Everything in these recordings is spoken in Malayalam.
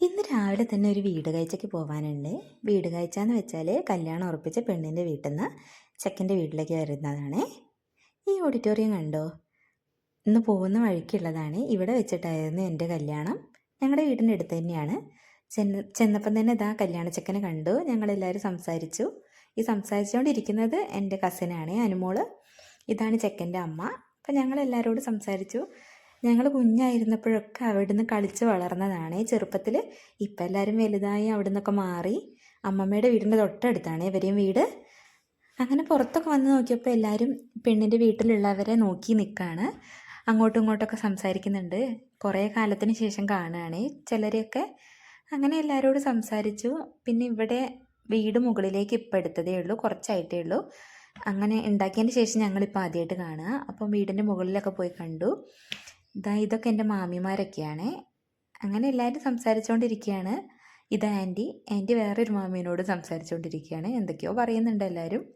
ഇന്ന് രാവിലെ തന്നെ ഒരു വീട് കാഴ്ചയ്ക്ക് പോകാനുണ്ട് വീട് കാഴ്ച എന്ന് വെച്ചാൽ കല്യാണം ഉറപ്പിച്ച പെണ്ണിന്റെ വീട്ടിൽ നിന്ന് ചെക്കന്റെ വീട്ടിലേക്ക് വരുന്നതാണ്. ഈ ഓഡിറ്റോറിയം കണ്ടോ? ഇന്ന് പോകുന്ന വഴിക്കുള്ളതാണ്. ഇവിടെ വെച്ചിട്ടായിരുന്നു എന്റെ കല്യാണം. ഞങ്ങളുടെ വീടിന്റെ അടുത്ത് തന്നെയാണ്. ചെന്ന് ചെന്നപ്പം തന്നെ ഇതാ കല്യാണ ചെക്കനെ കണ്ടു. ഞങ്ങളെല്ലാവരും സംസാരിച്ചു. ഈ സംസാരിച്ചുകൊണ്ടിരിക്കുന്നത് എന്റെ കസിനാണ് അനുമോൾ. ഇതാണ് ചെക്കന്റെ അമ്മ. അപ്പം ഞങ്ങളെല്ലാവരോടും സംസാരിച്ചു. ഞങ്ങൾ കുഞ്ഞായിരുന്നപ്പോഴൊക്കെ അവിടെ നിന്ന് കളിച്ച് വളർന്നതാണ്. ചെറുപ്പത്തിൽ ഇപ്പം എല്ലാവരും വലുതായി അവിടെ നിന്നൊക്കെ മാറി. അമ്മമ്മയുടെ വീടിന്റെ തൊട്ടടുത്താണ് ഇവരെയും വീട്. അങ്ങനെ പുറത്തൊക്കെ വന്ന് നോക്കിയപ്പോൾ എല്ലാവരും പെണ്ണിന്റെ വീട്ടിലുള്ളവരെ നോക്കി നിൽക്കുകയാണ് അങ്ങോട്ടും ഇങ്ങോട്ടൊക്കെ സംസാരിക്കുന്നുണ്ട്. കുറേ കാലത്തിന് ശേഷം കാണുകയാണ്. ചിലരെയൊക്കെ അങ്ങനെ എല്ലാവരോടും സംസാരിച്ചു. പിന്നെ ഇവിടെ വീട് മുകളിലേക്ക് ഇപ്പം എടുത്തതേ ഉള്ളൂ കുറച്ചായിട്ടേ ഉള്ളൂ. അങ്ങനെ ഉണ്ടാക്കിയതിന് ശേഷം ഞങ്ങളിപ്പോൾ ആദ്യമായിട്ട് കാണുക. അപ്പം വീടിന്റെ മുകളിലൊക്കെ പോയി കണ്ടു. ഇതാ ഇതൊക്കെ എന്റെ മാമിമാരൊക്കെയാണ്. അങ്ങനെ എല്ലാവരും സംസാരിച്ചുകൊണ്ടിരിക്കുകയാണ് ഇത് ആന്റി. ആന്റി വേറൊരു മാമീനോട് സംസാരിച്ചുകൊണ്ടിരിക്കുകയാണ് എന്തൊക്കെയോ പറയുന്നുണ്ട് എല്ലാവരും.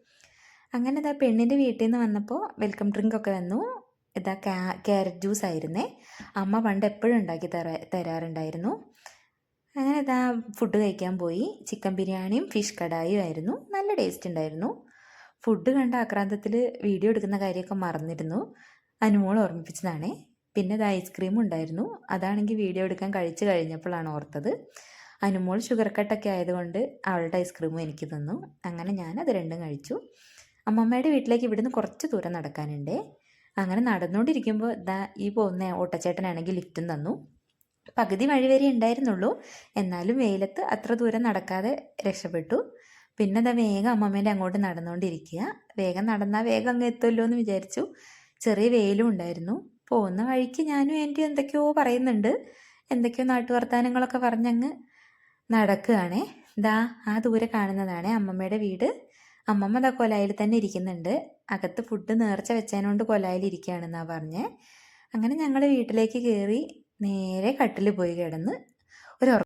അങ്ങനെ ഇതാ പെണ്ണിന്റെ വീട്ടിൽ നിന്ന് വന്നപ്പോൾ വെൽക്കം ഡ്രിങ്ക് ഒക്കെ വന്നു. ഇതാ ക്യാരറ്റ് ജ്യൂസ് ആയിരുന്നേ അമ്മ പണ്ട് എപ്പോഴും ഉണ്ടാക്കി തരാ തരാറുണ്ടായിരുന്നു. അങ്ങനെ ഇതാ ഫുഡ് കഴിക്കാൻ പോയി. ചിക്കൻ ബിരിയാണിയും ഫിഷ് കടായും ആയിരുന്നു. നല്ല ടേസ്റ്റ് ഉണ്ടായിരുന്നു. ഫുഡ് കണ്ട ആക്രാന്തത്തിൽ വീഡിയോ എടുക്കുന്ന കാര്യമൊക്കെ മറന്നിരുന്നു. അനുമോൾ ഓർമ്മിപ്പിച്ചതാണേ. പിന്നെ ഇത് ഐസ്ക്രീം ഉണ്ടായിരുന്നു. അതാണെങ്കിൽ വീഡിയോ എടുക്കാൻ കഴിച്ചു കഴിഞ്ഞപ്പോഴാണ് ഓർത്തത്. അനുമോൾ ഷുഗർ കട്ടൊക്കെ ആയതുകൊണ്ട് അവളുടെ ഐസ്ക്രീമും എനിക്ക് തന്നു. അങ്ങനെ ഞാൻ അത് രണ്ടും കഴിച്ചു. അമ്മമ്മയുടെ വീട്ടിലേക്ക് ഇവിടുന്ന് കുറച്ച് ദൂരം നടക്കാനുണ്ട്. അങ്ങനെ നടന്നുകൊണ്ടിരിക്കുമ്പോൾ ദാ ഈ പോകുന്ന ഓട്ടച്ചേട്ടനാണെങ്കിൽ ലിഫ്റ്റും തന്നു. പകുതി വഴി വരെ ഉണ്ടായിരുന്നുള്ളൂ. എന്നാലും വെയിലത്ത് അത്ര ദൂരം നടക്കാതെ രക്ഷപ്പെട്ടു. പിന്നെ അതാ വേഗം അമ്മമ്മേന്റെ അങ്ങോട്ട് നടന്നുകൊണ്ടിരിക്കുക. വേഗം നടന്നാൽ വേഗം അങ്ങ് എത്തുമല്ലോ എന്ന് വിചാരിച്ചു. ചെറിയ വെയിലും ഉണ്ടായിരുന്നു. പോകുന്ന വഴിക്ക് ഞാനും എന്റെ എന്തൊക്കെയോ പറയുന്നുണ്ട്. എന്തൊക്കെയോ നാട്ടുവർത്താനങ്ങളൊക്കെ പറഞ്ഞങ്ങ് നടക്കുകയാണേ. ദാ ആ ദൂരെ കാണുന്നതാണ് അമ്മമ്മയുടെ വീട്. അമ്മമ്മ ദാ കൊലായിൽ തന്നെ ഇരിക്കുന്നുണ്ട്. അകത്ത് ഫുഡ് നേർച്ച വെച്ചതിനോണ്ട് കൊലായിൽ ഇരിക്കുകയാണെന്നാണ് പറഞ്ഞേ. അങ്ങനെ ഞങ്ങൾ വീട്ടിലേക്ക് കയറി നേരെ കട്ടിൽ പോയി കിടന്ന് ഒരു